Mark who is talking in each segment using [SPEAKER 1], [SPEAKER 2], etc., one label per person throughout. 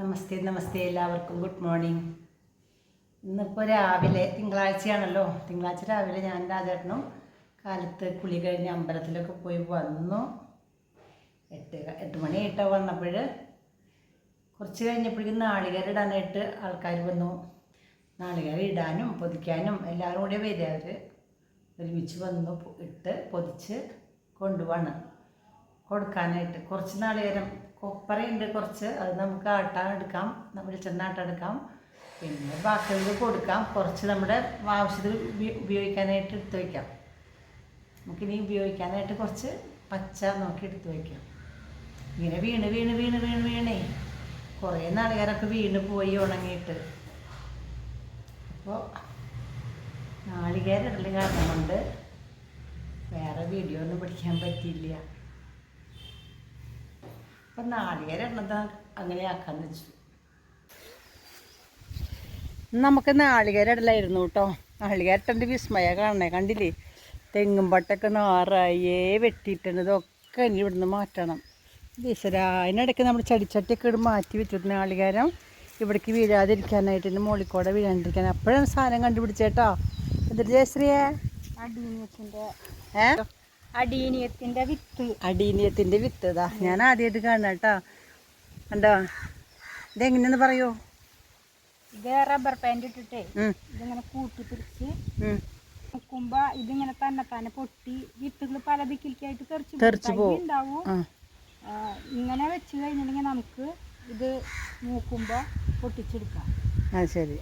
[SPEAKER 1] നമസ്തേ നമസ്തേ എല്ലാവർക്കും. Good morning ഇന്നിപ്പോൾ രാവിലെ തിങ്കളാഴ്ചയാണല്ലോ. തിങ്കളാഴ്ച രാവിലെ ഞാൻ രാജേട്ടനും കാലത്ത് കുളി കഴിഞ്ഞ് അമ്പലത്തിലൊക്കെ പോയി വന്നു. എട്ട് എട്ട് മണി ആയിട്ടോ വന്നപ്പോൾ കുറച്ച് കഴിഞ്ഞപ്പോഴേക്കും നാളികേരം ഇടാനായിട്ട് ആൾക്കാർ വന്നു. നാളികേരം ഇടാനും പൊതിക്കാനും എല്ലാവരും കൂടെ വരിക അവർ ഒരുമിച്ച് വന്നു ഇട്ട് പൊതിച്ച് കൊണ്ടുപോവാണ്. കൊടുക്കാനായിട്ട് കുറച്ച് നാളികേരം കൊപ്പറയുണ്ട് കുറച്ച്. അത് നമുക്ക് ആട്ടാൻ എടുക്കാം. വെളിച്ചെണ്ണ ആട്ടാൻ എടുക്കാം. പിന്നെ ബാക്കിയുള്ളത് കൊടുക്കാം. കുറച്ച് നമ്മുടെ ആവശ്യത്തിൽ ഉപയോ- ഉപയോഗിക്കാനായിട്ട് എടുത്ത് വയ്ക്കാം. നമുക്കിനി ഉപയോഗിക്കാനായിട്ട് കുറച്ച് പച്ച നോക്കി എടുത്ത് വയ്ക്കാം. ഇങ്ങനെ വീണ് വീണ് വീണ് വീണ് വീണേ. കുറേ നാളുകാരൊക്കെ വീണ് പോയി ഉണങ്ങിയിട്ട്. അപ്പോൾ നാളികേരം ഇടൽ കാരണം കൊണ്ട് വേറെ വീഡിയോ ഒന്നും പഠിക്കാൻ പറ്റിയില്ല. അപ്പം നാളികേരം ഇടുന്നത് അങ്ങനെ ആക്കാന്ന് വെച്ചു. നമുക്ക് നാളികേരടലായിരുന്നു കേട്ടോ. നാളികേരട്ടന്റെ വിസ്മയ കാണണേ കണ്ടില്ലേ? തെങ്ങും പട്ടൊക്കെ നാറായേ വെട്ടിയിട്ടുണ്ട് ഇതൊക്കെ ഇനി ഇവിടുന്ന് മാറ്റണം. ഈശ്വര അതിനിടയ്ക്ക് നമ്മൾ ചടിച്ചട്ടിയൊക്കെ ഇവിടെ മാറ്റി വെച്ചിട്ട് നാളികേരം ഇവിടേക്ക് വീഴാതിരിക്കാനായിട്ട് എന്റെ മോളിക്കോടെ വീഴാണ്ടിരിക്കാൻ. അപ്പോഴാണ് സാധനം കണ്ടുപിടിച്ചേട്ടോ എന്നിട്ട് ജയശ്രീയെ? ഏ?
[SPEAKER 2] അടീനിയത്തിന്റെ വിത്ത്.
[SPEAKER 1] അടീനിയത്തിന്റെ വിത്ത് ഇതാ. ഞാൻ ആദ്യമായിട്ട് കാണാം കേട്ടോ. കണ്ടോ? ഇതെങ്ങനെയെന്ന് പറയൂ?
[SPEAKER 2] ഇത് റബ്ബർ പാന്റ് ഇട്ടിട്ടേ ഇതിങ്ങനെ കൂട്ടി പിടിച്ച്. നോക്കുമ്പോ ഇതിങ്ങനെ തന്നെ തന്നെ പൊട്ടി വിത്തുകൾ പല ദിക്കിലേക്കായിട്ട് തെറിച്ച്
[SPEAKER 1] തെറിച്ച് പോകും.
[SPEAKER 2] ഉണ്ടാവും ഇങ്ങനെ വെച്ച് കഴിഞ്ഞിട്ടുണ്ടെങ്കിൽ നമുക്ക് ഇത് നോക്കുമ്പോ പൊട്ടിച്ചെടുക്കാം.
[SPEAKER 1] ആ ശരി.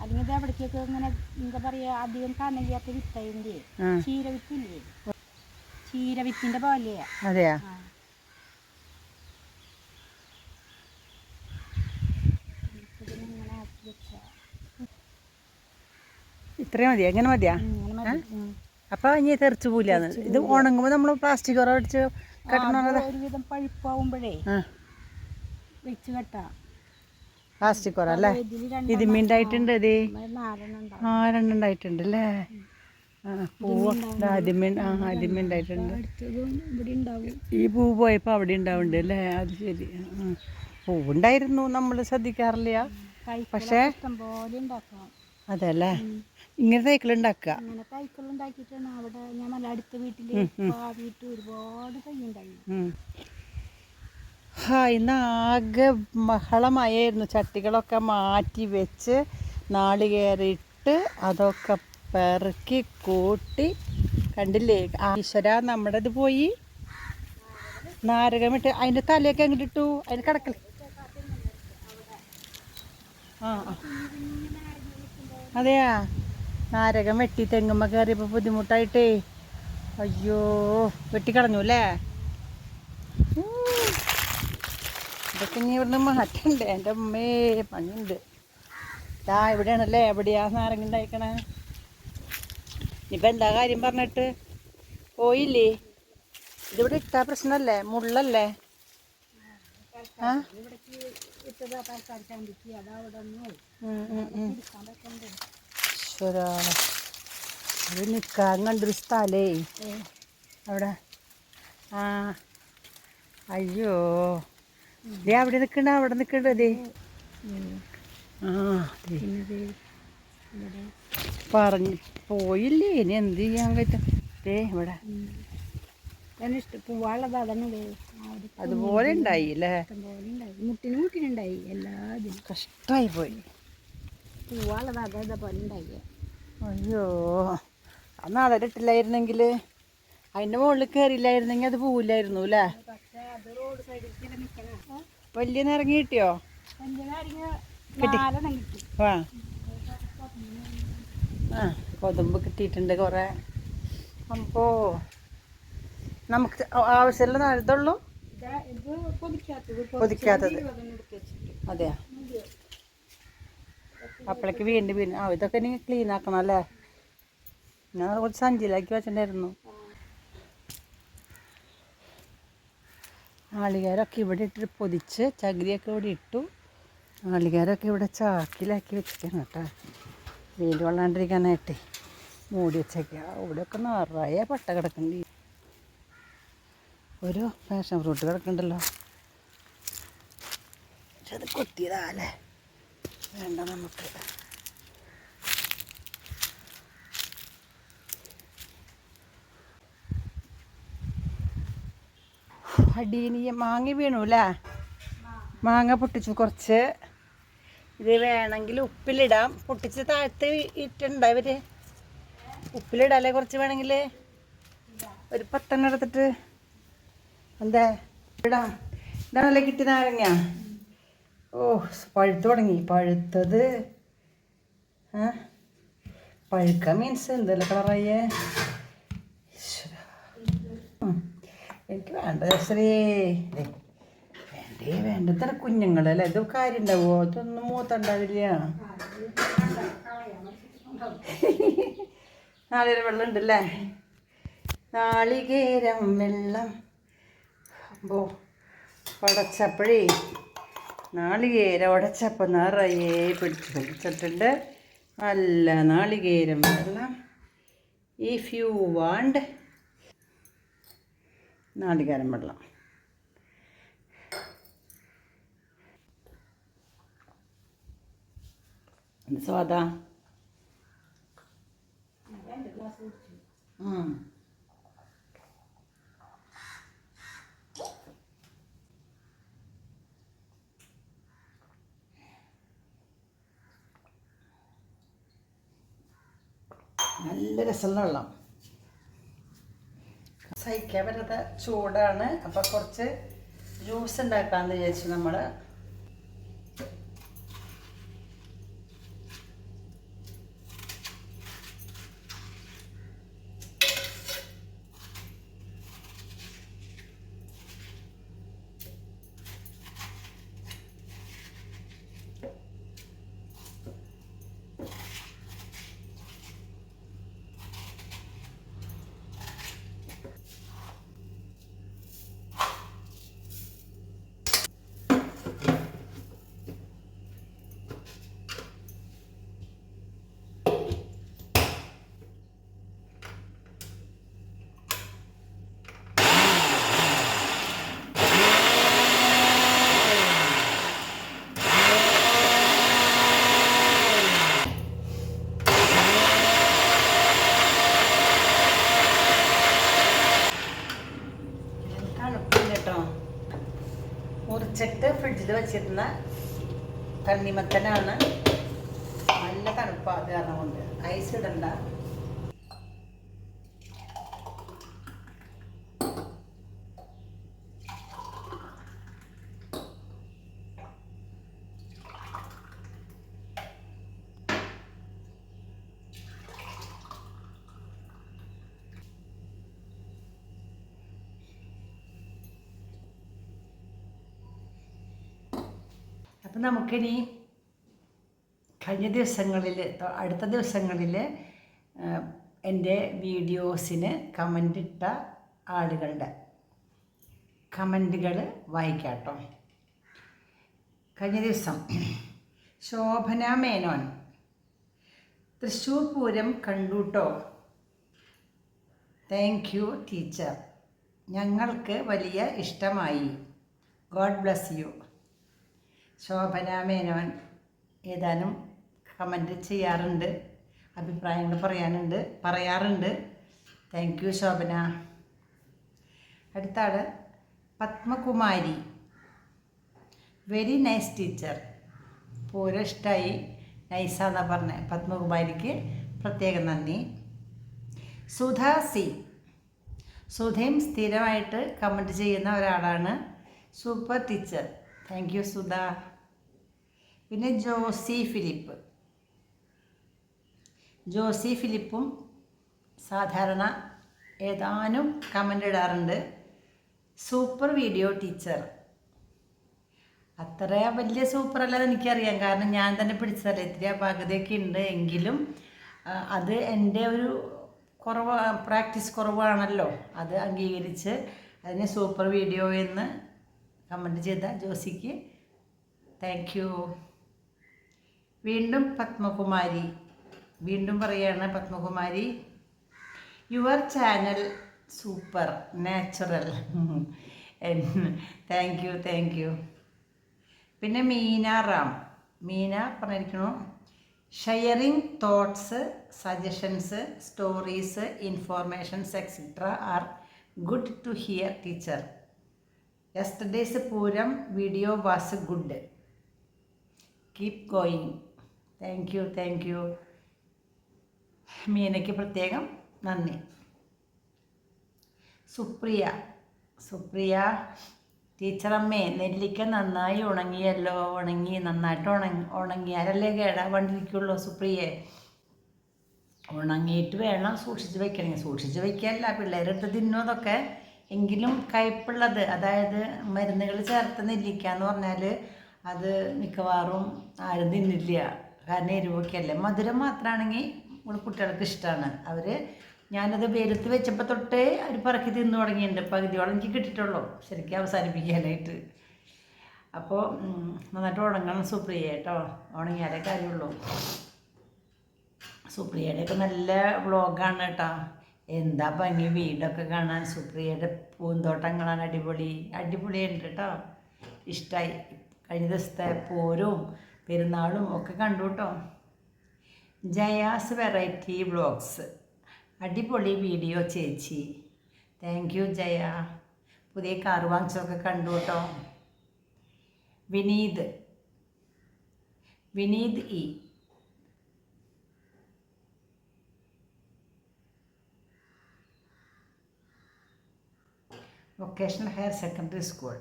[SPEAKER 2] അല്ലെങ്കിൽ ഇത് എവിടേക്കൊക്കെ ഇങ്ങനെ എന്താ പറയാ അധികം കനലിയാത്ത വിത്തതിന്റെ
[SPEAKER 1] ചീര
[SPEAKER 2] ചീരവിത്തില്ലേ ചീരവിത്തിന്റെ പോലെയാ.
[SPEAKER 1] അതെയാ? ഇത്രയും മതിയാ? എങ്ങനെ മതിയാ?
[SPEAKER 2] മതി.
[SPEAKER 1] അപ്പൊ ഇനി തെറിച്ചു പോലെയാണ് ഇത് ഉണങ്ങുമ്പോ നമ്മൾ പ്ലാസ്റ്റിക് ഉറ അടിച്ച് കെട്ടണം
[SPEAKER 2] അത് ഒരുവിധം പഴുപ്പാവുമ്പോഴേ വെച്ച് കെട്ടാം.
[SPEAKER 1] പ്ലാസ്റ്റിക് കുറ അല്ലേ?
[SPEAKER 2] ഇതിമിണ്ടായിട്ടുണ്ട് രണ്ട്
[SPEAKER 1] ഇതിമ്മിണ്ടായിട്ടുണ്ട് ഇത്. ആ രണ്ടുണ്ടായിട്ടുണ്ട് അല്ലേ? പൂവ് ആദ്യമേ ആ ആദ്യമേ ഉണ്ടായിട്ടുണ്ട്. ഈ പൂ പോയപ്പോൾ അവിടെ ഉണ്ടാവുന്നുണ്ട് അല്ലേ? അത് ശരി. പൂവുണ്ടായിരുന്നു നമ്മൾ ശ്രദ്ധിക്കാറില്ല. പക്ഷേ അതല്ലേ? ഇങ്ങനെ സൈക്കിൾ ഉണ്ടാക്കുക.
[SPEAKER 2] ഇങ്ങനെ തൈക്കൾ ഉണ്ടാക്കിയിട്ടാണ് അവിടെ ഞാൻ നല്ല അടുത്ത വീട്ടിൽ ഒരുപാട് തൈ ഉണ്ടായി.
[SPEAKER 1] ഉം. ഹാ ഇന്ന് ആകെ ബഹളമായിരുന്നു. ചട്ടികളൊക്കെ മാറ്റി വെച്ച് നാളികേറിയിട്ട് അതൊക്കെ പെറുക്കി കൂട്ടി. കണ്ടില്ലേ? ഈശ്വര നമ്മുടെ ഇത് പോയി നാരകമിട്ട് അതിന്റെ തലയൊക്കെ ഇട്ടു? അതിന് കിടക്കൽ ആ. അതെയാ? നാരകം വെട്ടി തെങ്ങുമ്മ കയറിയപ്പോൾ ബുദ്ധിമുട്ടായിട്ടേ. അയ്യോ വെട്ടിക്കളഞ്ഞു അല്ലേ. ഇതൊക്കെ ഇനി ഇവിടുന്ന് മാറ്റണ്ടേ? എന്റെ അമ്മേ പണിയുണ്ട്. ഇതാ ഇവിടെയാണല്ലേ? എവിടെയാ നാരങ്ങ ഉണ്ടായിക്കണേ? ഇനിയിപ്പോൾ എന്താ കാര്യം പറഞ്ഞിട്ട്? പോയില്ലേ? ഇതിവിടെ ഇട്ടാ പ്രശ്നമല്ലേ മുള്ളല്ലേ? ആ? നിൽക്കാൻ കണ്ടൊരു സ്ഥലേ. അവിടെ. ആ. അയ്യോ. ഇതേ അവിടെ നിൽക്കണ്ട അവിടെ നിൽക്കണ്ട ദേ. ആ പറഞ്ഞു പോയില്ലേ ഇനി എന്ത് ചെയ്യാൻ പറ്റും? ദേ ഇവിടെ.
[SPEAKER 2] പൂവാളത് അതന്നെ
[SPEAKER 1] അതുപോലെ ഉണ്ടായി അല്ലേ?
[SPEAKER 2] മുട്ടിന് മുട്ടിനുണ്ടായി
[SPEAKER 1] കഷ്ടമായി പോയി.
[SPEAKER 2] പൂവാളത് അതേപോലെ ഉണ്ടായി.
[SPEAKER 1] അയ്യോ അന്ന് അതിട്ടില്ലായിരുന്നെങ്കിൽ അതിന്റെ മുകളിൽ കയറിയില്ലായിരുന്നെങ്കിൽ അത് പോവില്ലായിരുന്നു അല്ലേ? വലിയ നിറങ്ങി കിട്ടിയോ?
[SPEAKER 2] കിട്ടി.
[SPEAKER 1] ആ. ആ കൊതുമ്പ് കിട്ടിയിട്ടുണ്ട് കുറേ. അപ്പോൾ നമുക്ക് ആവശ്യമുള്ള നാഴത്തുള്ളൂ
[SPEAKER 2] ഇതാ ഇത് പൊതിക്കാത്തത്.
[SPEAKER 1] അതെയാ? അപ്പോഴേക്ക് വീണ്ടും വീണ്ടും. ആ ഇതൊക്കെ ഇനി ക്ലീൻ ആക്കണം അല്ലേ? ഞാൻ കുറച്ച് സഞ്ചിയിലാക്കി വെച്ചിട്ടുണ്ടായിരുന്നു. ആളികാരൊക്കെ ഇവിടെ ഇട്ടിട്ട് പൊതിച്ച് ചകിരിയൊക്കെ ഇവിടെ ഇട്ടു. ആളികാരൊക്കെ ഇവിടെ ചാക്കിലാക്കി വെച്ചിട്ടാണ് കേട്ടോ. വെയിൽ കൊള്ളാണ്ടിരിക്കാനായിട്ട് മൂടി അവിടെ ഒക്കെ നിറയെ പട്ട കിടക്കുന്നുണ്ട് ഒരു ഫാഷൻ ഫ്രൂട്ട് കിടക്കുന്നുണ്ടല്ലോ പക്ഷെ അത് കൊത്തിയതാല്ലേ? വേണ്ട നമുക്ക്. അടീനിയ മാങ്ങ വീണു മാങ്ങ പൊട്ടിച്ചു കുറച്ച്. ഇത് വേണമെങ്കിൽ ഉപ്പിലിടാം. പൊട്ടിച്ച് താഴത്ത് ഇട്ടുണ്ട് ഇവർ ഉപ്പിലിടാല്ലേ കുറച്ച് വേണമെങ്കിൽ? ഒരു പത്തെണ്ണം എടുത്തിട്ട്. എന്താ? ഇടാം. ഇതാണല്ലേ കിട്ടി നാരങ്ങ? ഓ പഴുത്ത് തുടങ്ങി. പഴുത്തത്. പഴുക്ക മീൻസ് എന്തല്ല കളറായേ. എനിക്ക് വേണ്ട ശ്രീ. വേണ്ടേ വേണ്ടത്ര കുഞ്ഞുങ്ങളല്ലേ ഇത് കാര്യം ഉണ്ടാവോ ഇതൊന്നും മൂത്തുണ്ടാവില്ല. നാളികേരം വെള്ളം ഉണ്ടല്ലേ നാളികേരം വെള്ളം. അമ്പോ ഉടച്ചപ്പോഴേ നാളികേരം ഉടച്ചപ്പോൾ നിറയെ പിടിച്ച് പിടിച്ചിട്ടുണ്ട്. നല്ല നാളികേരം വെള്ളം. ഇഫ് യു വാണ്ട് നാളികേരം വെള്ളം. എന്ത് സ്വാദാ ഉം. നല്ല രസമുള്ള വെള്ളം. സഹിക്കാൻ പറ്റാത്ത ചൂടാണ്. അപ്പോൾ കുറച്ച് ജ്യൂസ് ഉണ്ടാക്കാമെന്ന് വിചാരിച്ചു നമ്മൾ വെച്ചിരുന്ന തണ്ണിമത്തനാണ് നല്ല തണുപ്പാണ് അത് കാരണം കൊണ്ട് ഐസ് ഇടണ്ട അപ്പം നമുക്കിനി കഴിഞ്ഞ ദിവസങ്ങളിൽ അടുത്ത ദിവസങ്ങളിൽ എന്റെ വീഡിയോസിന് കമന്റ് ഇട്ട ആളുകളുടെ കമന്റുകൾ വായിക്കാട്ടോ. കഴിഞ്ഞ ദിവസം ശോഭന മേനോൻ തൃശ്ശൂർ പൂരം കണ്ടുട്ടോ? താങ്ക് യു ടീച്ചർ ഞങ്ങൾക്ക് വലിയ ഇഷ്ടമായി. God bless you Shobhana Menon ഏതാനും കമന്റ് ചെയ്യാറുണ്ട് അഭിപ്രായങ്ങൾ പറയാനുണ്ട് പറയാറുണ്ട്. Thank you Shobhana. അടുത്ത Padmakumari. Very nice teacher Pooram ഇഷ്ടമായി നൈസാന്നാ പറഞ്ഞത് പത്മകുമാരിക്ക് പ്രത്യേകം നന്ദി. സുധാ സി. സുധയും സ്ഥിരമായിട്ട് കമന്റ് ചെയ്യുന്ന ഒരാളാണ് super teacher. Thank you Sudha പിന്നെ ജോസി ഫിലിപ്പ്. ജോസി ഫിലിപ്പും സാധാരണ ഏതാനും കമന്റ് ഇടാറുണ്ട്. സൂപ്പർ വീഡിയോ ടീച്ചർ അത്ര വലിയ സൂപ്പർ അല്ലാതെ എനിക്കറിയാം. കാരണം ഞാൻ തന്നെ പിടിച്ചതല്ല. ഇത്തിരി പകുതിയൊക്കെ ഉണ്ട് എങ്കിലും അത് എന്റെ ഒരു കുറവ് പ്രാക്ടീസ് കുറവാണല്ലോ. അത് അംഗീകരിച്ച് അതിന് സൂപ്പർ വീഡിയോ എന്ന് കമന്റ് ചെയ്ത ജോസിക്ക്. താങ്ക് യു വീണ്ടും പത്മകുമാരി. വീണ്ടും പറയുകയാണ് Padmakumari. Your channel super natural thank you thank you പിന്നെ Meena Ram. Meena പറഞ്ഞിരിക്കണു sharing thoughts suggestions stories informations etcetera are good to hear teacher yesterday's Pooram video was good keep going thank you thank you മീനയ്ക്ക് പ്രത്യേകം നന്ദി. സുപ്രിയ സുപ്രിയ ടീച്ചറമ്മേ നെല്ലിക്ക നന്നായി ഉണങ്ങിയല്ലോ ഉണങ്ങി നന്നായിട്ട് ഉണങ്ങി ഉണങ്ങിയാലല്ലേ കേടാവാണ്ടിരിക്കുള്ളൂ സുപ്രിയെ. ഉണങ്ങിയിട്ട് വേണം സൂക്ഷിച്ച് വെക്കണമെങ്കിൽ സൂക്ഷിച്ച് വെക്കല്ല പിള്ളേരെടുത്ത് തിന്നോതൊക്കെ എങ്കിലും കയ്പുള്ളത് അതായത് മരുന്നുകൾ ചേർത്ത് നെല്ലിക്ക എന്ന് പറഞ്ഞാൽ അത് മിക്കവാറും ആരും തിന്നില്ല കാരണം എരിവൊക്കെയല്ലേ. മധുരം മാത്രമാണെങ്കിൽ നമ്മൾ കുട്ടികൾക്ക് ഇഷ്ടമാണ് അവർ ഞാനത് വെയിലത്ത് വെച്ചപ്പോൾ തൊട്ടേ അവർ പറക്കി തിന്നു തുടങ്ങിയിട്ടുണ്ട്. പകുതിയോളം എനിക്ക് കിട്ടിയിട്ടുള്ളൂ. ശരിക്കും അവസാനിപ്പിക്കാനായിട്ട്. അപ്പോൾ നന്നായിട്ട് ഉണങ്ങണം സുപ്രിയ കേട്ടോ ഉണങ്ങിയാലേ കാര്യമുള്ളൂ സുപ്രിയയുടെയൊക്കെ നല്ല വ്ളോഗാണ് കേട്ടോ എന്താ ഭംഗി? വീടൊക്കെ കാണാൻ സുപ്രിയയുടെ പൂന്തോട്ടം കാണാൻ അടിപൊളി. അടിപൊളിയുണ്ട് കേട്ടോ. ഇഷ്ടമായി കഴിഞ്ഞ ദിവസത്തെ പോരും പെരുന്നാളും ഒക്കെ കണ്ടു കേട്ടോ. Jaya's variety vlogs. അടിപൊളി വീഡിയോ ചേച്ചി. Thank you Jaya. പുതിയ കാർ വാങ്ങിച്ചതൊക്കെ കണ്ടു കേട്ടോ. Vineeth. Vineeth E. Vocational higher secondary school.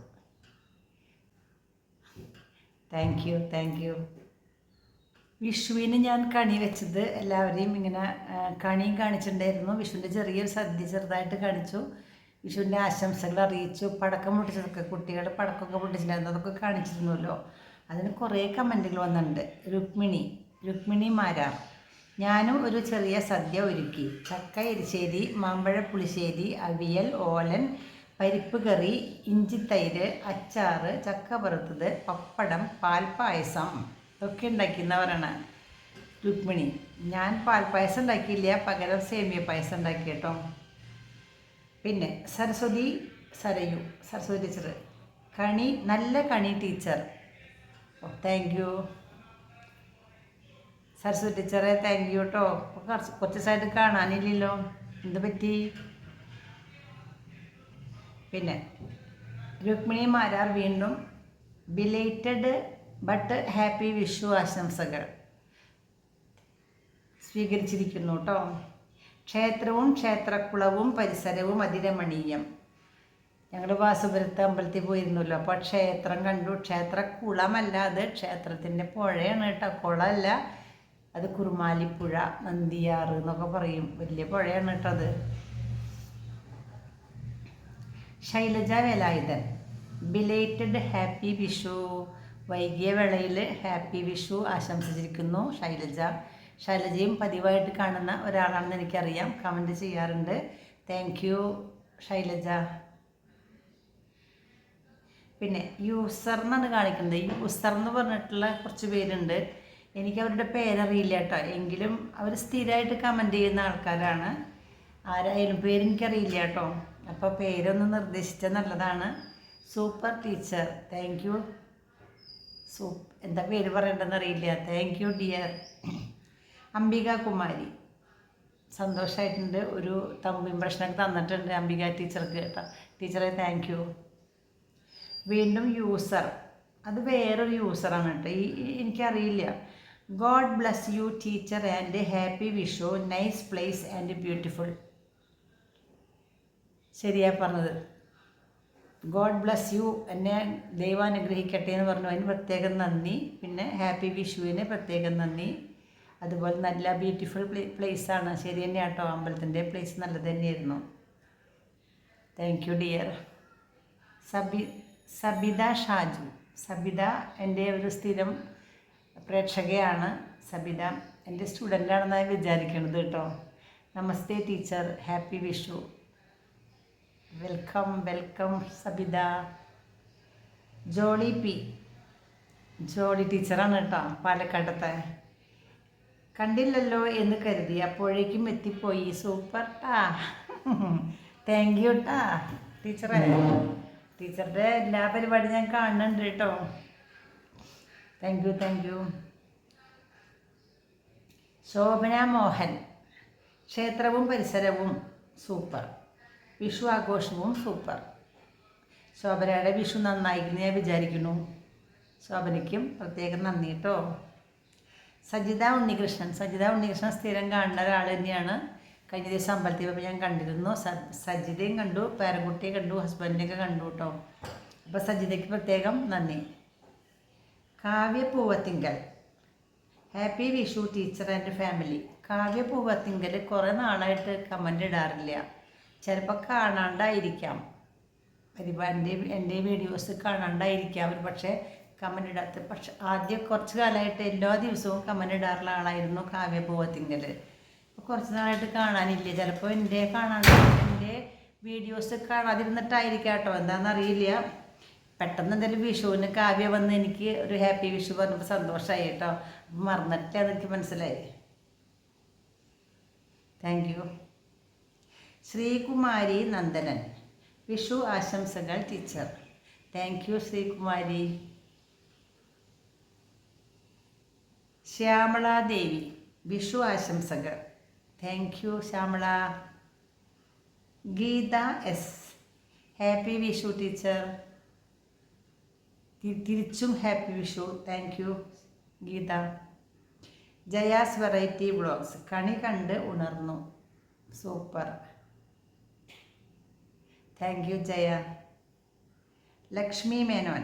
[SPEAKER 1] Thank you thank you. വിഷുവിന് ഞാൻ കണി വെച്ചത് എല്ലാവരെയും ഇങ്ങനെ കണിയും കാണിച്ചിട്ടുണ്ടായിരുന്നു. വിഷുവിന്റെ ചെറിയൊരു സദ്യ ചെറുതായിട്ട് കാണിച്ചു. വിഷുവിന്റെ ആശംസകൾ അറിയിച്ചു. പടക്കം പൊട്ടിച്ചതൊക്കെ കുട്ടികളുടെ പടക്കമൊക്കെ പൊട്ടിച്ചിട്ടുണ്ടായിരുന്നു. അതൊക്കെ കാണിച്ചിരുന്നല്ലോ. അതിന് കുറേ കമന്റുകൾ വന്നിട്ടുണ്ട്. രുക്മിണി രുക്മിണി മാരാർ ഞാനും ഒരു ചെറിയ സദ്യ ഒരുക്കി. ചക്ക എരിശ്ശേരി മാമ്പഴ പുളിശ്ശേരി അവിയൽ ഓലൻ പരിപ്പ് കറി ഇഞ്ചിത്തൈര് അച്ചാറ് ചക്ക വറുത്തത് പപ്പടം പാൽപ്പായസം ഒക്കെ ഉണ്ടാക്കുന്നവരാണ് രുക്മിണി ഞാൻ പാൽപ്പായസം ഉണ്ടാക്കിയില്ല പകരം സേമിയ പായസം ഉണ്ടാക്കി കേട്ടോ. പിന്നെ സരസ്വതി സരയു സരസ്വതി ടീച്ചർ കണി നല്ല കണി teacher. Oh thank you Saraswathi ടീച്ചറെ താങ്ക് യു കേട്ടോ കുറച്ച് കുറച്ച് സൈഡ് കാണാനില്ലല്ലോ. എന്ത് പറ്റി? പിന്നെ രുക്മിണി മാരാർ വീണ്ടും ബിലേറ്റഡ് ബട്ട് ഹാപ്പി വിഷു ആശംസകൾ സ്വീകരിച്ചിരിക്കുന്നു കേട്ടോ ക്ഷേത്രവും ക്ഷേത്രക്കുളവും പരിസരവും അതിരമണീയം. ഞങ്ങൾ വാസുപുരത്ത് അമ്പലത്തിൽ പോയിരുന്നല്ലോ. അപ്പോൾ ക്ഷേത്രം കണ്ടു. ക്ഷേത്രക്കുളമല്ല അത്. ക്ഷേത്രത്തിന്റെ പുഴയാണ് കേട്ടോ കുളമല്ല അത് കുറുമാലിപ്പുഴ നന്ദിയാറ് എന്നൊക്കെ പറയും. വലിയ പുഴയാണ് കേട്ടോ അത്. Shailaja Velayudhan. Belated happy Vishu. വൈകിയ വേളയിൽ ഹാപ്പി വിഷു ആശംസിച്ചിരിക്കുന്നു ശൈലജ. ശൈലജയും പതിവായിട്ട് കാണുന്ന ഒരാളാണെന്ന് എനിക്കറിയാം. കമന്റ് ചെയ്യാറുണ്ട്. Thank you Shailaja. പിന്നെ യൂസർ എന്നാണ് കാണിക്കുന്നത്. യൂസർ എന്ന് പറഞ്ഞിട്ടുള്ള കുറച്ച് പേരുണ്ട്. എനിക്ക് അവരുടെ പേരറിയില്ല കേട്ടോ. എങ്കിലും അവർ സ്ഥിരമായിട്ട് കമന്റ് ചെയ്യുന്ന ആൾക്കാരാണ്. ആരായാലും പേരെനിക്കറിയില്ല കേട്ടോ. അപ്പോൾ പേരൊന്ന് നിർദ്ദേശിച്ച നല്ലതാണ്. സൂപ്പർ ടീച്ചർ താങ്ക് യു സൂ എന്താ പേര് പറയേണ്ടതെന്ന് അറിയില്ല. Thank you dear Ambika Kumari. സന്തോഷമായിട്ടുണ്ട് ഒരു തമ്പ് ഇമ്പ്രഷനൊക്കെ തന്നിട്ടുണ്ട് അംബിക ടീച്ചർക്ക് കേട്ടോ. ടീച്ചറെ താങ്ക് യു വീണ്ടും യൂസർ അത് വേറൊരു യൂസറാണ് കേട്ടോ. ഈ എനിക്കറിയില്ല. God bless you teacher and happy Vishu. Nice place and beautiful ശരിയാ പറഞ്ഞത്. ഗോഡ് ബ്ലസ് യു എന്നെ ദൈവം അനുഗ്രഹിക്കട്ടെ എന്ന് പറഞ്ഞു. അതിന് പ്രത്യേകം നന്ദി. പിന്നെ ഹാപ്പി വിഷുവിന് പ്രത്യേകം നന്ദി. അതുപോലെ നല്ല ബ്യൂട്ടിഫുൾ പ്ലേ പ്ലേസാണ് ശരി തന്നെ കേട്ടോ അമ്പലത്തിന്റെ പ്ലേസ് നല്ലത് തന്നെയായിരുന്നു. Thank you dear Sabi Sabitha Shaju. Sabitha എന്റെ ഒരു സ്ഥിരം പ്രേക്ഷകയാണ്. സബിത എന്റെ സ്റ്റുഡന്റാണെന്നാണ് വിചാരിക്കുന്നത് കേട്ടോ. Namaste teacher happy Vishu welcome welcome Sabitha. Jolly P. Jolly ടീച്ചറാണ് കേട്ടോ പാലക്കാട്ടത്തെ. കണ്ടില്ലല്ലോ എന്ന് കരുതി അപ്പോഴേക്കും എത്തിപ്പോയി. സൂപ്പർ ടാ താങ്ക് യു ട്ടാ. ടീച്ചറെ. ടീച്ചറുടെ എല്ലാ പരിപാടിയും ഞാൻ കാണുന്നുണ്ട് കേട്ടോ. Thank you thank you Shobhana Mohan. ക്ഷേത്രവും പരിസരവും. സൂപ്പർ വിഷു ആഘോഷവും സൂപ്പർ. ശോഭനയുടെ വിഷു നന്നായിരിക്കുന്നു ഞാൻ വിചാരിക്കുന്നു. ശോഭനയ്ക്കും പ്രത്യേകം നന്ദി കേട്ടോ. സജിത ഉണ്ണികൃഷ്ണൻ. സജിത ഉണ്ണികൃഷ്ണൻ സ്ഥിരം കാണുന്ന ഒരാൾ തന്നെയാണ്. കഴിഞ്ഞ ദിവസം അമ്പലത്തിൽ പോയപ്പോൾ ഞാൻ കണ്ടിരുന്നു. സജിതയും കണ്ടു പേരക്കുട്ടിയെ കണ്ടു ഹസ്ബൻഡിനെയൊക്കെ കണ്ടു കേട്ടോ. അപ്പോൾ സജിതയ്ക്ക് പ്രത്യേകം നന്ദി. Kavya Poovathingal happy Vishu teacher and family. Kavya Poovathingal കുറേ നാളായിട്ട് കമന്റ് ഇടാറില്ല. ചിലപ്പോൾ കാണാണ്ടായിരിക്കാം. എന്റെ എന്റെ വീഡിയോസ് കാണാണ്ടായിരിക്കാം. ഒരു പക്ഷേ കമന്റ് ഇടാത്ത പക്ഷെ ആദ്യം കുറച്ച് കാലമായിട്ട് എല്ലാ ദിവസവും കമന്റ് ഇടാറുള്ള ആളായിരുന്നു കാവ്യ ഭൂവത്തിങ്കൽ കുറച്ച് നാളായിട്ട് കാണാനില്ല. ചിലപ്പോൾ എന്റെ കാണാണ്ട് എന്റെ വീഡിയോസ് കാണാതിരുന്നിട്ടായിരിക്കാം കേട്ടോ. എന്താണെന്നറിയില്ല. പെട്ടെന്ന് എന്തായാലും വിഷുവിന് കാവ്യ വന്ന് എനിക്ക് ഒരു ഹാപ്പി വിഷു പറഞ്ഞപ്പോൾ സന്തോഷമായി കേട്ടോ. മറന്നിട്ടില്ല അതെനിക്ക് മനസ്സിലായി. Thank you. ശ്രീകുമാരി നന്ദനൻ. വിഷു ആശംസകൾ teacher. Thank you Sreekumari. Shyamala Devi Vishu ആശംസകൾ. Thank you Shyamala. Geetha S happy Vishu teacher. തിരിച്ചും happy Vishu. Thank you Geetha. Jaya's variety vlogs കണി കണ്ട് ഉണർന്നു. Super thank you Jaya Lakshmi Menon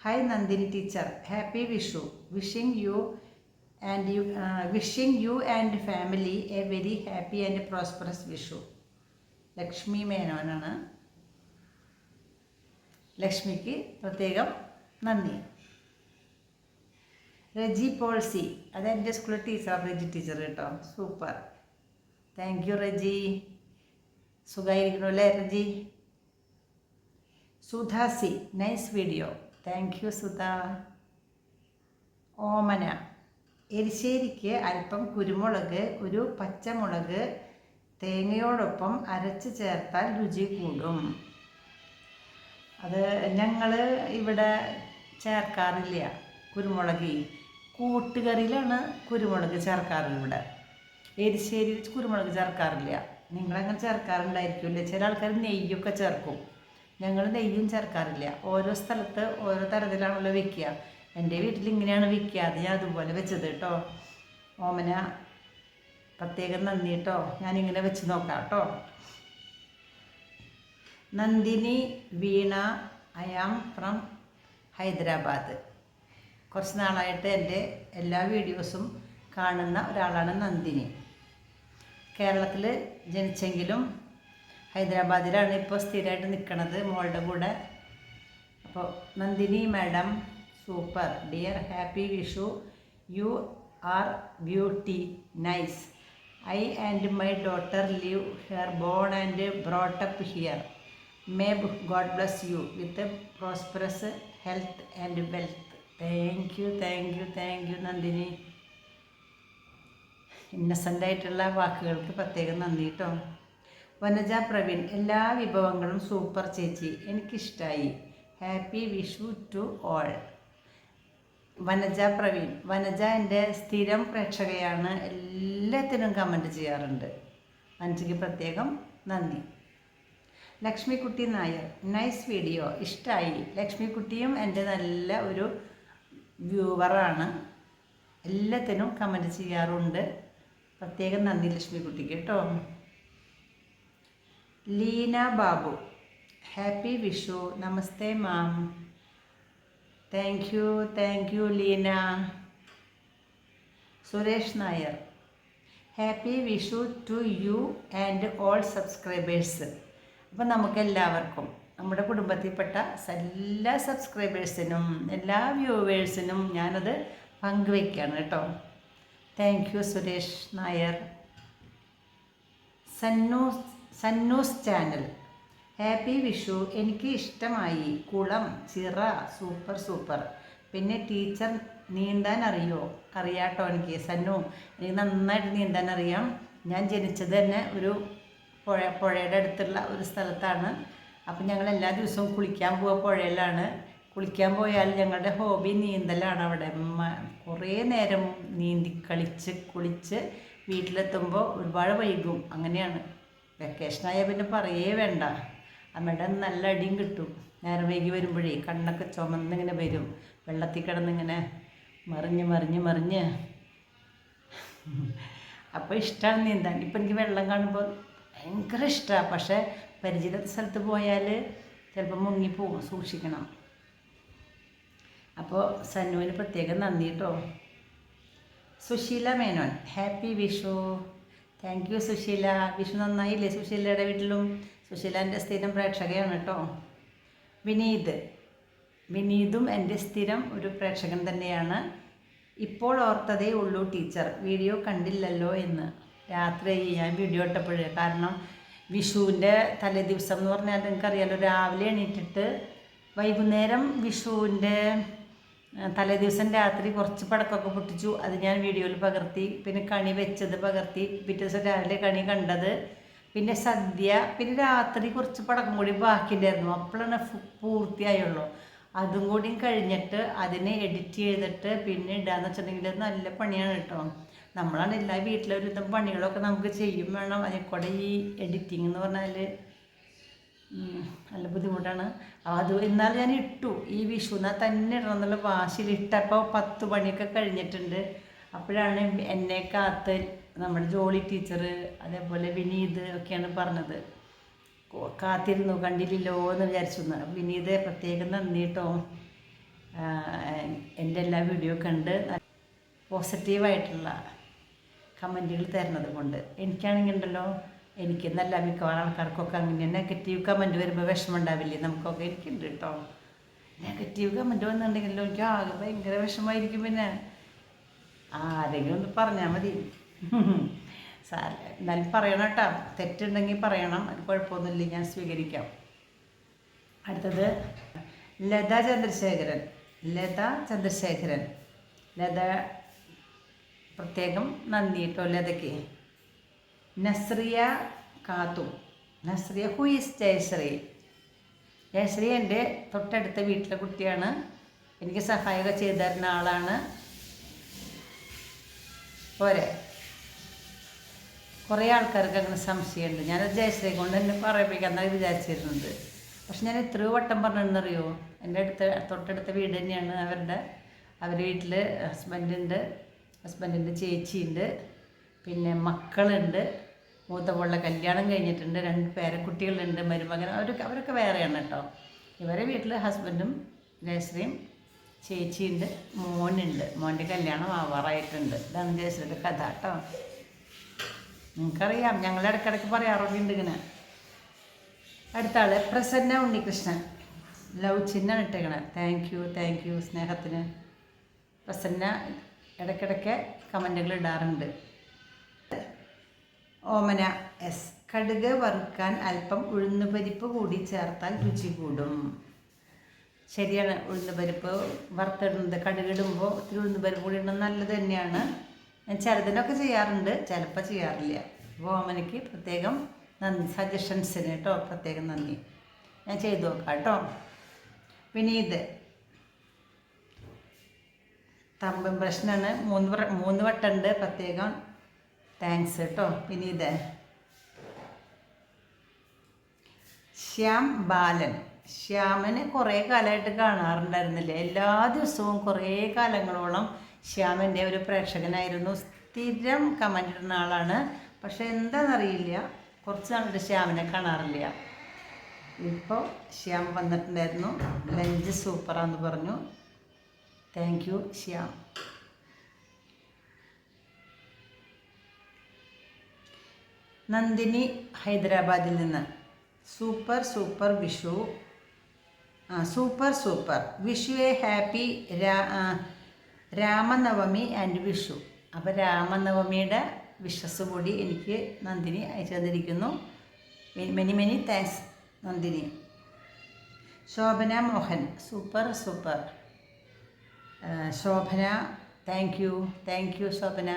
[SPEAKER 1] hi Nandini teacher happy Vishu wishing you and you wishing you and family a very happy and prosperous Vishu Lakshmi മേനോനാണ് ലക്ഷ്മിക്ക് പ്രത്യേകം നന്ദി. റെജി പോൾസി അതെന്റെ സ്കൂളിൽ teacher Reji teacher കേട്ടോ. Super thank you Reji സുഖമായിരിക്കണു അല്ലേ എർജി സുധാസി nice video. Thank you Sudha. Omana. എരിശ്ശേരിക്ക് അല്പം കുരുമുളക് ഒരു പച്ചമുളക് തേങ്ങയോടൊപ്പം അരച്ച് ചേർത്താൽ രുചി കൂടും. അത് ഞങ്ങൾ ഇവിടെ ചേർക്കാറില്ല കുരുമുളക്. കൂട്ടുകറിയിലാണ് കുരുമുളക് ചേർക്കാറുള്ളത് ഇവിടെ. എരിശ്ശേരി കുരുമുളക് ചേർക്കാറില്ല. നിങ്ങളങ്ങനെ ചേർക്കാറുണ്ടായിരിക്കുമല്ലേ? ചില ആൾക്കാർ നെയ്യൊക്കെ ചേർക്കും. ഞങ്ങൾ നെയ്യും ചേർക്കാറില്ല. ഓരോ സ്ഥലത്ത് ഓരോ തരത്തിലാണല്ലോ വെക്കുക. എന്റെ വീട്ടിൽ ഇങ്ങനെയാണ് വെക്കുക. അത് ഞാൻ അതുപോലെ വെച്ചത് കേട്ടോ. ഓമന പ്രത്യേകം നന്ദി കേട്ടോ. ഞാനിങ്ങനെ വെച്ച് നോക്കാം കേട്ടോ. Nandini Veena I am from Hyderabad. കുറച്ച് നാളായിട്ട് എന്റെ എല്ലാ വീഡിയോസും കാണുന്ന ഒരാളാണ് നന്ദിനി. കേരളത്തിൽ ജനിച്ചെങ്കിലും ഹൈദരാബാദിലാണ് ഇപ്പോൾ സ്ഥിരമായിട്ട് നിൽക്കുന്നത് മോളുടെ കൂടെ. അപ്പോൾ Nandini madam super. Dear happy Vishu. You are beauty. Nice. I and my daughter live here born and brought up here. May God bless you with prosperous health and wealth. Thank you thank you thank you Nandini. Innocent ആയിട്ടുള്ള വാക്കുകൾക്ക് പ്രത്യേകം നന്ദി കേട്ടോ വനജ പ്രവീൺ എല്ലാ വിഭവങ്ങളും super ചേച്ചി എനിക്കിഷ്ടമായി happy Vishu to all. Vanaja Praveen Vanaja എന്റെ സ്ഥിരം പ്രേക്ഷകയാണ് എല്ലാത്തിനും കമന്റ് ചെയ്യാറുണ്ട്. വനജയ്ക്ക് പ്രത്യേകം നന്ദി. ലക്ഷ്മിക്കുട്ടി നായർ നൈസ് വീഡിയോ ഇഷ്ടമായി ലക്ഷ്മിക്കുട്ടിയും എന്റെ നല്ല ഒരു വ്യൂവറാണ്. എല്ലാത്തിനും കമന്റ് ചെയ്യാറുണ്ട്. പ്രത്യേകം നന്ദി ലക്ഷ്മി കുട്ടിക്ക് കേട്ടോ. Leena Babu happy Vishu. Namaste ma'am. Thank you thank you Leena. Suresh Nair happy Vishu to you and all subscribers. Appam നമുക്കെല്ലാവർക്കും നമ്മുടെ കുടുംബത്തിൽപ്പെട്ട എല്ലാ സബ്സ്ക്രൈബേഴ്സിനും എല്ലാ വ്യൂവേഴ്സിനും ഞാനത് പങ്കുവയ്ക്കുകയാണ് കേട്ടോ. Thank you Suresh Nair Sannu's Sannu's channel happy Vishu എനിക്ക് ഇഷ്ടമായി. കുളം ചിറ സൂപ്പർ സൂപ്പർ പിന്നെ ടീച്ചർ നീന്താൻ അറിയോ? അറിയാട്ടോ എനിക്ക് സന്നു. എനിക്ക് നന്നായിട്ട് നീന്താൻ അറിയാം. ഞാൻ ജനിച്ചത് തന്നെ ഒരു പുഴ പുഴയുടെ അടുത്തുള്ള ഒരു സ്ഥലത്താണ്. അപ്പം ഞങ്ങൾ എല്ലാ ദിവസവും കുളിക്കാൻ പോവുക പുഴയിലാണ്. കുളിക്കാൻ പോയാൽ ഞങ്ങളുടെ ഹോബി നീന്തലാണ് അവിടെ. കുറേ നേരം നീന്തി കളിച്ച് കുളിച്ച് വീട്ടിലെത്തുമ്പോൾ ഒരുപാട് വൈകും. അങ്ങനെയാണ്. വെക്കേഷനായ പിന്നെ പറയേ വേണ്ട. അമ്മയുടെ നല്ല അടിയും കിട്ടും. നേരം വൈകി വരുമ്പോഴേ കണ്ണൊക്കെ ചുമന്നിങ്ങനെ വരും. വെള്ളത്തിൽ കിടന്നിങ്ങനെ മറിഞ്ഞ് മറിഞ്ഞ് മറിഞ്ഞ്. അപ്പോൾ ഇഷ്ടമാണ് നീന്താൻ. ഇപ്പം എനിക്ക് വെള്ളം കാണുമ്പോൾ ഭയങ്കര ഇഷ്ടമാണ് പക്ഷേ പരിചിത സ്ഥലത്ത് പോയാൽ ചിലപ്പോൾ മുങ്ങിപ്പോകും സൂക്ഷിക്കണം. അപ്പോൾ സന്നുവിന് പ്രത്യേകം നന്ദി കേട്ടോ Susheela Menon happy Vishu. Thank you Susheela. Vishu നന്നായില്ലേ സുശീലയുടെ വീട്ടിലും? സുശീലന്റെ സ്ഥിരം പ്രേക്ഷകയാണ് കേട്ടോ വിനീത്. വിനീതും എന്റെ സ്ഥിരം ഒരു പ്രേക്ഷകൻ തന്നെയാണ്. ഇപ്പോൾ ഓർത്തതേ ഉള്ളൂ ടീച്ചർ. വീഡിയോ കണ്ടില്ലല്ലോ എന്ന്. രാത്രി ഞാൻ വീഡിയോ ഇട്ടപ്പോഴേ. കാരണം വിഷുവിന്റെ തലേ ദിവസം എന്ന് പറഞ്ഞാൽ നിങ്ങൾക്കറിയാലോ രാവിലെ എണീറ്റിട്ട് വൈകുന്നേരം വിഷുവിന്റെ തലേ ദിവസം രാത്രി കുറച്ച് പടക്കമൊക്കെ പൊട്ടിച്ചു. അത് ഞാൻ വീഡിയോയിൽ പകർത്തി. പിന്നെ കണി വെച്ചത് പകർത്തി. പിറ്റേ ദിവസം രാവിലെ കണി കണ്ടത്. പിന്നെ സദ്യ. പിന്നെ രാത്രി കുറച്ച് പടക്കം കൂടി ബാക്കിയുണ്ടായിരുന്നു അപ്പോഴാണ് പൂർത്തിയായുള്ളൂ. അതും കൂടി കഴിഞ്ഞിട്ട് അതിനെ എഡിറ്റ് ചെയ്തിട്ട് പിന്നെ ഇടാന്ന് വെച്ചിട്ടുണ്ടെങ്കിൽ നല്ല പണിയാണ് കേട്ടോ. നമ്മളാണ് എല്ലാ വീട്ടിലെ ഒരുവിധം പണികളൊക്കെ നമുക്ക് ചെയ്യും വേണം. അതിൽ കൂടെ ഈ എഡിറ്റിംഗ് എന്ന് പറഞ്ഞാൽ നല്ല ബുദ്ധിമുട്ടാണ്. അത് എന്നാൽ ഞാൻ ഇട്ടു. ഈ വിഷുനാ തന്നെ ഇടണം എന്നുള്ള വാശിയിൽ ഇട്ടപ്പോൾ പത്ത് പണിയൊക്കെ കഴിഞ്ഞിട്ടുണ്ട്. അപ്പോഴാണ് എന്നെ കാത്ത് നമ്മുടെ ജോളി ടീച്ചർ അതേപോലെ വിനീത് ഒക്കെയാണ് പറഞ്ഞത്. കാത്തിരുന്നു കണ്ടില്ലല്ലോ എന്ന് വിചാരിച്ചു. വിനീത് പ്രത്യേകം നന്ദി കേട്ടോ എന്റെ എല്ലാ വീഡിയോ കണ്ട് പോസിറ്റീവായിട്ടുള്ള കമന്റുകൾ തരുന്നത് കൊണ്ട്. എനിക്കാണെങ്കിൽ ഉണ്ടല്ലോ എനിക്ക് നല്ല മിക്കവാറും ആൾക്കാർക്കൊക്കെ അങ്ങനെ നെഗറ്റീവ് കമന്റ് വരുമ്പോൾ വിഷമം ഉണ്ടാവില്ലേ നമുക്കൊക്കെ എനിക്കുണ്ട് കേട്ടോ. നെഗറ്റീവ് കമന്റ് വന്നിട്ടുണ്ടെങ്കിലോ എനിക്ക് ആകെ ഭയങ്കര വിഷമമായിരിക്കും പിന്നെ. ആരെങ്കിലും ഒന്ന് പറഞ്ഞാൽ മതി. സാര എന്നാലും പറയണം കേട്ടോ. തെറ്റുണ്ടെങ്കിൽ പറയണം. അത് കുഴപ്പമൊന്നുമില്ല. ഞാൻ സ്വീകരിക്കാം. അടുത്തത് ലത ചന്ദ്രശേഖരൻ. ലത ചന്ദ്രശേഖരൻ. ലത പ്രത്യേകം നന്ദി കേട്ടോ ലതയ്ക്ക്. നസ്രിയ കാത്തും നസ്രിയ ഹു ഈസ് ജയശ്രീ? ജയശ്രീ എന്റെ തൊട്ടടുത്ത വീട്ടിലെ കുട്ടിയാണ്. എനിക്ക് സഹായമൊക്കെ ചെയ്തു തരുന്ന ആളാണ്. പോരെ. കുറേ ആൾക്കാർക്ക് അങ്ങനെ സംശയമുണ്ട്. ഞാനത് ജയശ്രീ കൊണ്ട് എന്നെ പറയിപ്പിക്കാന്നാണ് വിചാരിച്ചിരുന്നത്. പക്ഷെ ഞാൻ എത്രയോ വട്ടം പറഞ്ഞെന്നറിയോ എന്റെ അടുത്ത തൊട്ടടുത്ത വീട് തന്നെയാണ് അവരുടെ. അവരുടെ വീട്ടിൽ ഹസ്ബൻഡുണ്ട് ഹസ്ബൻഡിന്റെ ചേച്ചിയുണ്ട്. പിന്നെ മക്കളുണ്ട്. മൂത്ത പൊള്ള കല്യാണം കഴിഞ്ഞിട്ടുണ്ട് രണ്ട് പേരക്കുട്ടികളുണ്ട് മരുമകൻ അവരൊക്കെ അവരൊക്കെ വേറെയാണ് കേട്ടോ. ഇവരെ വീട്ടിൽ ഹസ്ബൻഡും ജയശ്രീയും ചേച്ചിയുണ്ട് മോനുണ്ട്. മോന്റെ കല്യാണം ആവാറായിട്ടുണ്ട്. ഇതാണ് ജയശ്രീയുടെ കഥ കേട്ടോ. നിങ്ങൾക്കറിയാം ഞങ്ങൾ ഇടയ്ക്കിടയ്ക്ക് പറയാറുണ്ട് ഇങ്ങനെ. അടുത്ത ആൾ പ്രസന്ന ഉണ്ണികൃഷ്ണൻ. ലവ് ചിഹ്നം ഇട്ടേക്കണേ. താങ്ക് യു താങ്ക് യു സ്നേഹത്തിന്. പ്രസന്ന ഇടയ്ക്കിടയ്ക്ക് കമന്റുകൾ ഇടാറുണ്ട്. ഓമന എസ്. കടുക് വറുക്കാൻ അല്പം ഉഴുന്നുപരിപ്പ് കൂടി ചേർത്താൽ രുചി കൂടും. ശരിയാണ് ഉഴുന്നുപരിപ്പ് വറുത്തിടുന്നത്. കടുകിടുമ്പോൾ ഒത്തിരി ഉഴുന്നുപരിപ്പ് കൂടി ഇടുന്നത് നല്ലത് തന്നെയാണ്. ഞാൻ ചിലതിനൊക്കെ ചെയ്യാറുണ്ട് ചിലപ്പോൾ ചെയ്യാറില്ല. അപ്പോൾ ഓമനയ്ക്ക് പ്രത്യേകം നന്ദി സജഷൻസിന് കേട്ടോ പ്രത്യേകം നന്ദി. ഞാൻ ചെയ്തു നോക്കാം കേട്ടോ. വിനീത്. തമ്പ് പ്രശ്നമാണ് മൂന്ന് മൂന്ന് വട്ടമുണ്ട്. പ്രത്യേകം താങ്ക്സ് കേട്ടോ. വിനീത് ശ്യാം ബാലൻ. ശ്യാമനെ കുറേ കാലമായിട്ട് കാണാറുണ്ടായിരുന്നില്ല. എല്ലാ ദിവസവും കുറേ കാലങ്ങളോളം ശ്യാമന്റെ ഒരു പ്രേക്ഷകനായിരുന്നു. സ്ഥിരം കമന്റ് ഇടുന്ന ആളാണ്. പക്ഷേ എന്താണെന്നറിയില്ല. കുറച്ച് നാളുടെ ശ്യാമിനെ കാണാറില്ല. ഇപ്പോൾ ശ്യാം വന്നിട്ടുണ്ടായിരുന്നു. ലഞ്ച് സൂപ്പറാന്ന് പറഞ്ഞു. Thank you Shyam. നന്ദിനി ഹൈദരാബാദിൽ നിന്ന്. Super super Vishu. Super super. Vishu a happy Ramanavami and Vishu. അപ്പോൾ രാമനവമിയുടെ വിഷസ് കൂടി എനിക്ക് നന്ദിനി അയച്ചു തന്നിരിക്കുന്നു. Many many thanks Nandini. Shobhana Mohan super super. Shobhana thank you. Thank you Shobhana.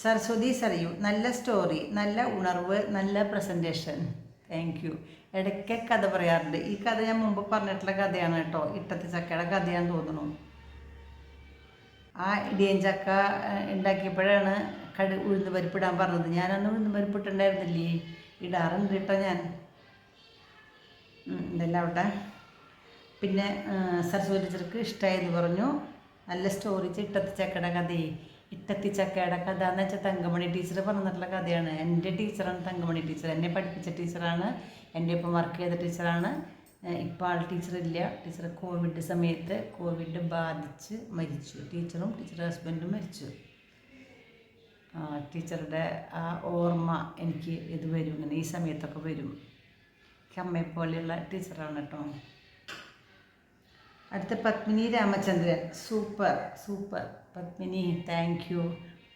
[SPEAKER 1] Saraswathi സറിയു നല്ല സ്റ്റോറി നല്ല ഉണർവ് നല്ല പ്രസന്റേഷൻ താങ്ക് യു ഇടയ്ക്ക് കഥ പറയാറുണ്ട്. ഈ കഥ ഞാൻ മുമ്പ് പറഞ്ഞിട്ടുള്ള കഥയാണ് കേട്ടോ. ഇട്ടത്തി ചക്കയുടെ കഥയാന്ന് തോന്നുന്നു. ആ ഇടിയൻ ചക്ക ഉണ്ടാക്കിയപ്പോഴാണ് കടു ഉഴുന്ന് പരിപ്പിടാൻ പറഞ്ഞത്. ഞാനന്ന് ഉഴുന്ന് പരിപ്പിട്ടുണ്ടായിരുന്നില്ലേ ഇടാറുണ്ട് കേട്ടോ ഞാൻ. ഇതെല്ലാം അവിടെ. പിന്നെ സരസ്വതി ടീച്ചർക്ക് ഇഷ്ടമായെന്ന് പറഞ്ഞു. നല്ല സ്റ്റോറി ഇട്ടത്തി ചക്കയുടെ കഥയെ. ഇട്ടത്തി ചക്കയുടെ കഥ എന്ന് വെച്ചാൽ തങ്കമണി ടീച്ചർ പറഞ്ഞിട്ടുള്ള കഥയാണ്. എന്റെ ടീച്ചറാണ് തങ്കമണി ടീച്ചർ എന്നെ പഠിപ്പിച്ച ടീച്ചറാണ് എന്റെ ഒപ്പം വർക്ക് ചെയ്ത ടീച്ചറാണ് ഇപ്പോൾ ആൾ ടീച്ചറില്ല ടീച്ചർ കോവിഡ് സമയത്ത് കോവിഡ് ബാധിച്ച് മരിച്ചു. ടീച്ചറും ടീച്ചറുടെ ഹസ്ബൻഡും മരിച്ചു. ടീച്ചറുടെ ആ ഓർമ്മ എനിക്ക് ഇത് വരും. ഇങ്ങനെ ഈ സമയത്തൊക്കെ വരും. അമ്മയെ പോലെയുള്ള ടീച്ചറാണ് കേട്ടോ അടുത്ത Padmini Ramachandran. Super super. Padmini thank you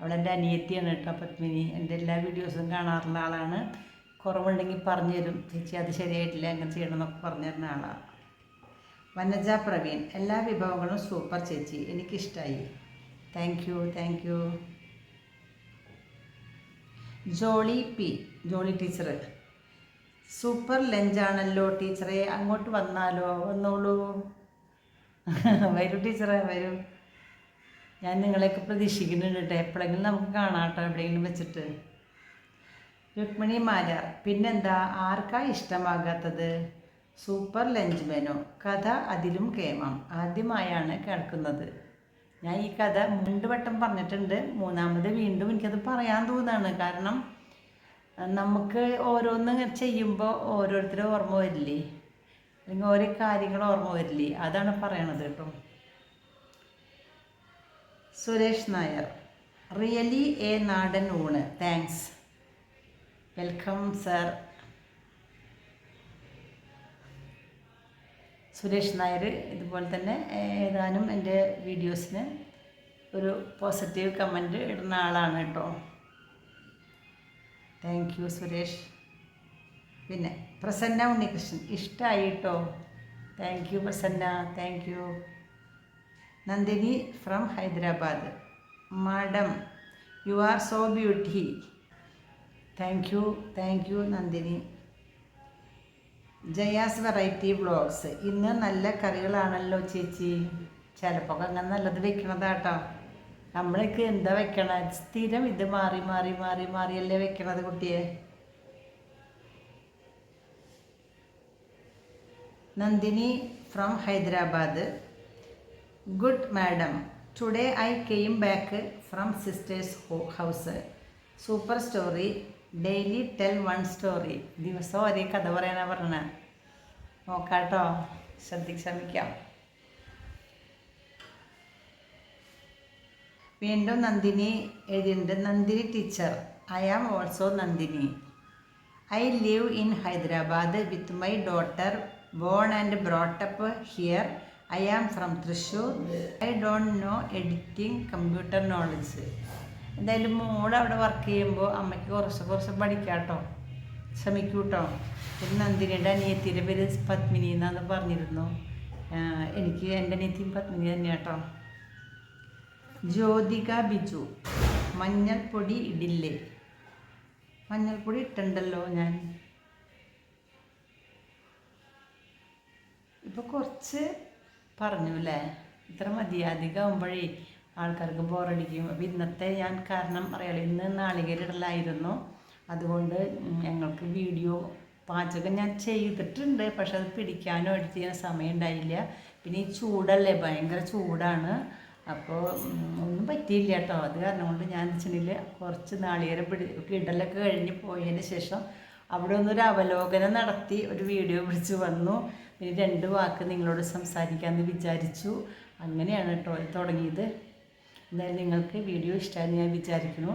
[SPEAKER 1] അവളെന്റെ അനിയത്തിയാണ് കേട്ടോ പത്മിനി. എന്റെ എല്ലാ വീഡിയോസും കാണാറുള്ള ആളാണ്. കുറവുണ്ടെങ്കിൽ പറഞ്ഞു തരും. ചേച്ചി അത് ശരിയായിട്ടില്ല. എങ്ങനെ ചെയ്യണം എന്നൊക്കെ പറഞ്ഞു തരുന്ന ആളാണ് വനജ പ്രവീൺ. എല്ലാ വിഭവങ്ങളും സൂപ്പർ ചേച്ചി. എനിക്കിഷ്ടമായി thank you thank you Jolly P. Jolly teacher super ലഞ്ചാണല്ലോ ടീച്ചറെ. അങ്ങോട്ട് വന്നാലോ? വന്നോളൂ. വരൂ ടീച്ചറെ വരൂ. ഞാൻ നിങ്ങളെയൊക്കെ പ്രതീക്ഷിക്കുന്നുണ്ട് കേട്ടോ. എപ്പോഴെങ്കിലും നമുക്ക് കാണാം കേട്ടോ എവിടെയെങ്കിലും വെച്ചിട്ട്. രുക്മിണി മാരാർ പിന്നെന്താ? ആർക്കാ ഇഷ്ടമാകാത്തത്? Super lunch മെനോ. കഥ അതിലും കേമം. ആദ്യമായാണ് കേൾക്കുന്നത്. ഞാൻ ഈ കഥ രണ്ട് വട്ടം പറഞ്ഞിട്ടുണ്ട്. മൂന്നാമത് വീണ്ടും എനിക്കത് പറയാൻ തോന്നുകയാണ് കാരണം നമുക്ക് ഓരോന്ന് ചെയ്യുമ്പോൾ ഓരോരുത്തരും ഓർമ്മ വരില്ലേ? അല്ലെങ്കിൽ ഓരോ കാര്യങ്ങൾ ഓർമ്മ വരില്ലേ? അതാണ് പറയണത് കേട്ടോ. സുരേഷ് നായർ. റിയലി എ നാടൻ ഊണ്. Thanks welcome sir Suresh Nair ഇതുപോലെ തന്നെ ഏതാനും എന്റെ വീഡിയോസിന് ഒരു പോസിറ്റീവ് കമന്റ് ഇടുന്ന ആളാണ് കേട്ടോ. Thank you Suresh. പിന്നെ പ്രസന്ന ഉണ്ണികൃഷ്ണൻ. ഇഷ്ടമായി കേട്ടോ. Thank you Prasanna. Thank you Nandini from Hyderabad. Madam you are so beauty thank you thank you Nandini. Jaya's variety vlogs ഇന്ന് നല്ല കറികളാണല്ലോ ചേച്ചി. ചിലപ്പോൾ അങ്ങനെ നല്ലത് വെക്കണതാട്ടോ. നമ്മളൊക്കെ എന്താ വെക്കണ? സ്ഥിരം ഇത് മാറി മാറി മാറി മാറിയല്ലേ വെക്കണത് കുട്ടിയെ? Nandini from Hyderabad. Good madam. Today I came back from sister's house super story daily tell one story ദിവസം ഒരേ കഥ പറയാനാണ് പറഞ്ഞത് നോക്കാട്ടോ. ശ്രദ്ധിക്ക് ശ്രമിക്കാം. വീണ്ടും നന്ദിനി എഴുതിയിട്ടുണ്ട്. Nandini teacher I am also Nandini. I live in Hyderabad with my daughter born and brought up here I am from Thrissur I don't know editing computer knowledge എന്തായാലും മോൾ അവിടെ വർക്ക് ചെയ്യുമ്പോൾ അമ്മയ്ക്ക് കുറച്ച് കുറച്ച് പഠിക്കാം കേട്ടോ ശ്രമിക്കൂ കേട്ടോ പിന്നെ നന്ദിനിയുടെ അനിയത്തിയുടെ പേര് പത്മിനി എന്നാന്ന് പറഞ്ഞിരുന്നു. എനിക്ക് എന്റെ അനിയത്തിയും പത്മിനി തന്നെ കേട്ടോ ജ്യോതിക ബിജു മഞ്ഞൾപ്പൊടി ഇടില്ലേ? മഞ്ഞൾപ്പൊടി ഇട്ടുണ്ടല്ലോ ഞാൻ. ഇപ്പോൾ കുറച്ച് പറഞ്ഞു അല്ലേ ഇത്ര മതി. അധികം ആകുമ്പോഴേ ആൾക്കാർക്ക് ബോറടിക്കും. അപ്പോൾ ഇന്നത്തെ ഞാൻ കാരണം അറിയാലോ ഇന്ന് നാളികേരിടലായിരുന്നു. അതുകൊണ്ട് ഞങ്ങൾക്ക് വീഡിയോ പാചകം ഞാൻ ചെയ്തിട്ടുണ്ട്. പക്ഷെ അത് പിടിക്കാനോ എഡിറ്റ് ചെയ്യാൻ സമയം ഉണ്ടായില്ല പിന്നെ ഈ ചൂടല്ലേ? ഭയങ്കര ചൂടാണ്. അപ്പോൾ ഒന്നും പറ്റിയില്ല കേട്ടോ. അത് കാരണം കൊണ്ട് ഞാൻ വെച്ചിട്ടുണ്ടെങ്കിൽ കുറച്ച് നാളികേരം പിടി ഇടലൊക്കെ കഴിഞ്ഞ് പോയതിന് ശേഷം അവിടെ ഒന്നൊരു അവലോകനം നടത്തി ഒരു വീഡിയോ പിടിച്ച് വന്നു. പിന്നെ രണ്ട് വാക്ക് നിങ്ങളോട് സംസാരിക്കാമെന്ന് വിചാരിച്ചു. അങ്ങനെയാണ് കേട്ടോ തുടങ്ങിയത്. എന്തായാലും നിങ്ങൾക്ക് വീഡിയോ ഇഷ്ടമായെന്ന് ഞാൻ വിചാരിക്കുന്നു.